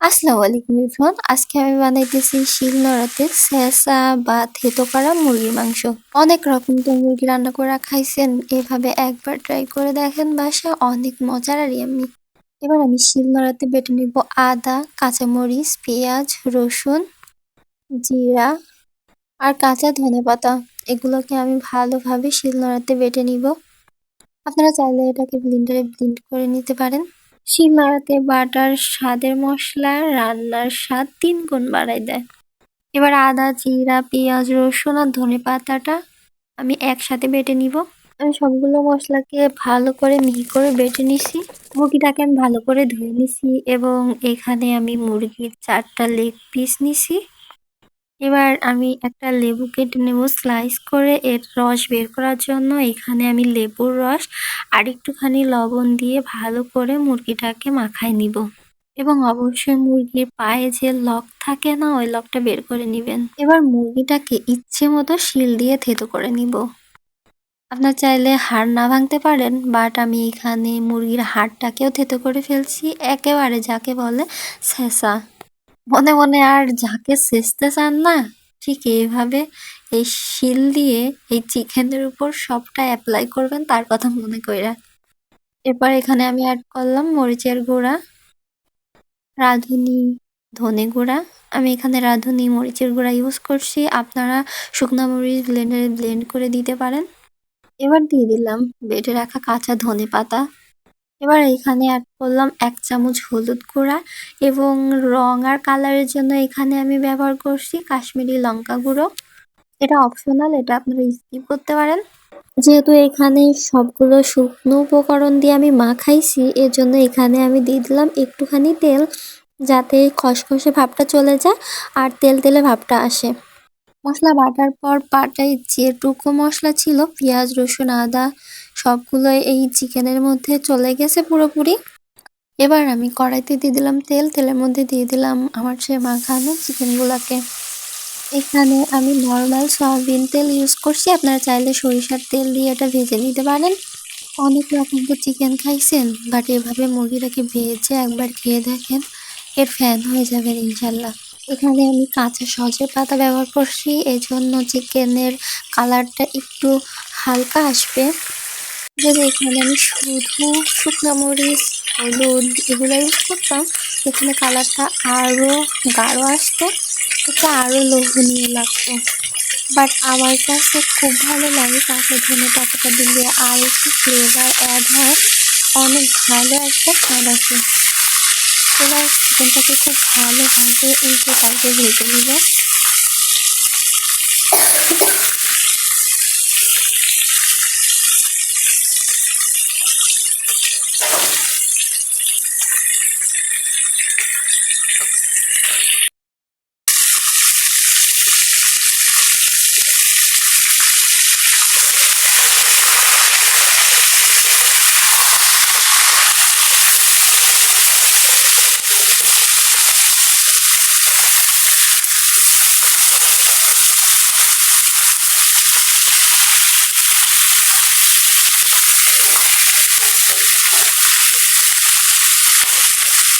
আসসালামু আলাইকুম ইরফান আজকে আমি বানাইতেছি শিলনোড়াতে স্যাঁচা বা থেতো করা মুরগির মাংস। অনেক রকম তো মুরগি রান্না করে খাইছেন, এভাবে একবার ট্রাই করে দেখেন বাসা অনেক মজার আর আমি এবার আমি শিলনোড়াতে বেটে নিব আদা, কাঁচামরিচ, পেঁয়াজ, রসুন, জিরা আর কাঁচা ধনে পাতা। এগুলোকে আমি ভালোভাবে শিলনোড়াতে বেটে নিব। আপনারা চাইলে এটাকে ব্লিন্ডারে ব্লিন্ড করে নিতে পারেন। শিলনোড়াতে বাটার স্বাদের মশলা, রান্নার স্বাদ তিন গুণ বাড়াই দেয়। এবার আদা, জিরা, পেঁয়াজ, রসুন আর ধনে পাতাটা আমি একসাথে বেটে নিব। আমি সবগুলো মশলাকে ভালো করে মিহি করে বেটে নিছি। মুরগিটাকে আমি ভালো করে ধুয়ে নিছি এবং এখানে আমি মুরগির চারটা লেগ পিস নিছি। এবার আমি একটা লেবু কেটে নেব স্লাইস করে এর রস বের করার জন্য। এখানে আমি লেবুর রস আর একটুখানি লবণ দিয়ে ভালো করে মুরগিটাকে মাখায় নিব। এবং অবশ্যই মুরগির পায়ে যে লক থাকে না, ওই লকটা বের করে নেবেন। এবার মুরগিটাকে ইচ্ছে মতো শিল দিয়ে থেতো করে নিব। আপনার চাইলে হাড় না ভাঙতে পারেন বাট আমি এখানে মুরগির হাড়টাকেও থেতো করে ফেলছি। একেবারে যাকে বলে শেষা মনে মনে আর যাকে সেচতে চান না, ঠিক এইভাবে এই শিল দিয়ে এই চিকেনের উপর সবটা অ্যাপ্লাই করবেন, তার কথা মনে কইরা। এরপর এখানে আমি অ্যাড করলাম মরিচের গুঁড়া, রাঁধুনি ধনে গুঁড়া। আমি এখানে রাঁধুনি, মরিচের গুঁড়া ইউজ করছি। আপনারা শুকনো মরিচ ব্লেন্ডারে ব্লেন্ড করে দিতে পারেন। এবার দিয়ে দিলাম বেটে রাখা কাঁচা ধনে পাতা। এবার এখানে অ্যাড করলাম এক চামচ হলুদ গুঁড়া এবং রং আর কালারের জন্য এখানে আমি ব্যবহার করছি কাশ্মীরি লঙ্কা গুঁড়ো। এটা অপশনাল এটা আপনারা স্কিপ করতে পারেন। যেহেতু এখানে সবগুলো শুকনো উপকরণ দিয়ে আমি মাখাইছি এর জন্য এখানে আমি দিয়ে দিলাম একটুখানি তেল যাতে খসখসে ভাবটা চলে যায় আর তেল তেলে ভাবটা আসে। মশলা বাটার পর পাটায় যেটুকু মশলা ছিল, পেঁয়াজ, রসুন, আদা সবগুলো এই চিকেনের মধ্যে চলে গেছে পুরোপুরি। এবার আমি কড়াইতে দিয়ে দিলাম তেল। তেলের মধ্যে দিয়ে দিলাম আমার সে মাখানো চিকেনগুলোকে। এখানে আমি নর্মাল সয়াবিন তেল ইউজ করছি। আপনারা চাইলে সরিষার তেল দিয়ে এটা ভেজে নিতে পারেন। অনেক রকম তো চিকেন খাইছেন বাট এভাবে মুরগিটাকে ভেজে একবার খেয়ে দেখেন, এর ফ্যান হয়ে যাবেন ইনশাল্লাহ এখানে আমি কাঁচা সজে পাতা ব্যবহার করছি, এজন্য চিকেনের কালারটা একটু হালকা আসবে। যদি এখানে আমি শুধু শুকনো মরিচ, হলুদ এগুলো ইউজ করতাম। এখানে কালারটা আরও গাঢ় আসতো এটা আরও লোভনীয় লাগতো। বাট আমার কাছে খুব ভালো লাগে কাঁচা ধনে পাতাটা দিলে আর একটু ফ্লেভার অ্যাড হয়। অনেক ভালো একটা স্বাদ আসে। এবার চিকেনটাকে খুব ভালোভাবে উল্টে পাল্টে ভেজে নেব 東京都内の人たちが集まってくる会場を開いています。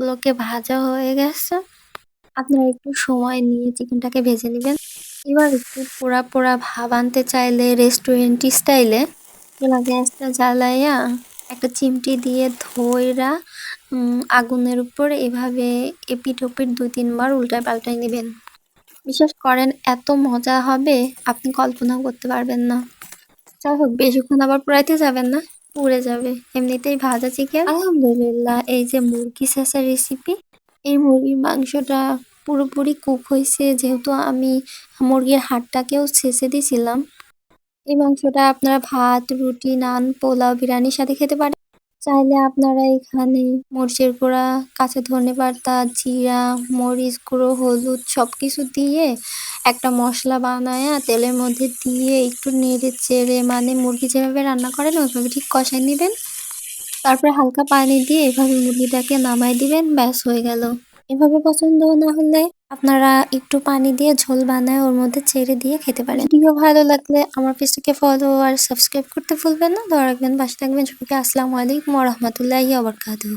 চিকেনগুলোকে ভাজা হয়ে গেছে। আপনারা একটু সময় নিয়ে চিকেনটাকে ভেজে নেবেন। এবার একটু পোড়া পোড়া ভাব আনতে চাইলে রেস্টুরেন্ট স্টাইলে গ্যাসটা জ্বালাইয়া একটা চিমটি দিয়ে ধইরা আগুনের উপর এভাবে এপিট ওপিট দুই তিনবার উল্টায় পাল্টায় নেবেন। বিশ্বাস করেন, এত মজা হবে, আপনি কল্পনাও করতে পারবেন না। যাই হোক, বেশিক্ষণ আবার পোড়াইতে যাবেন না। পুড়ে যাবে। এমনিতেই ভাজা চিকেন আলহামদুলিল্লাহ, এই যে মুরগি ছেঁচা রেসিপি এই মুরগির মাংসটা পুরোপুরি কুক হয়েছে। যেহেতু আমি মুরগির হাড়টাকেও ছেঁচে দিয়েছিলাম এই মাংসটা আপনারা ভাত, রুটি, নান, পোলাও, বিরিয়ানির সাথে খেতে পারেন। চাইলে আপনারা এখানে মরিচের গুঁড়া, কাঁচা ধনে পাতা, জিরা, মরিচ গুঁড়ো, হলুদ সব কিছু দিয়ে একটা মশলা বানায় তেলের মধ্যে দিয়ে একটু নেড়ে চেড়ে মানে মুরগি যেভাবে রান্না করেন ওইভাবে ঠিক কষাই নেবেন। তারপরে হালকা পানি দিয়ে এভাবে মুরগিটাকে নামাই দিবেন, ব্যাস হয়ে গেল। এভাবে পছন্দ না হলে আপনারা একটু পানি দিয়ে ঝোল বানায় ওর মধ্যে ছেড়ে দিয়ে খেতে পারেন। ভিডিও ভালো লাগলে আমার পেজটাকে ফলো আর সাবস্ক্রাইব করতে ভুলবেন না। ধরে রাখবেন, পাশে থাকবেন সবাইকে। আসসালামু আলাইকুম রহমতুল্লাহি আবরকাতুহ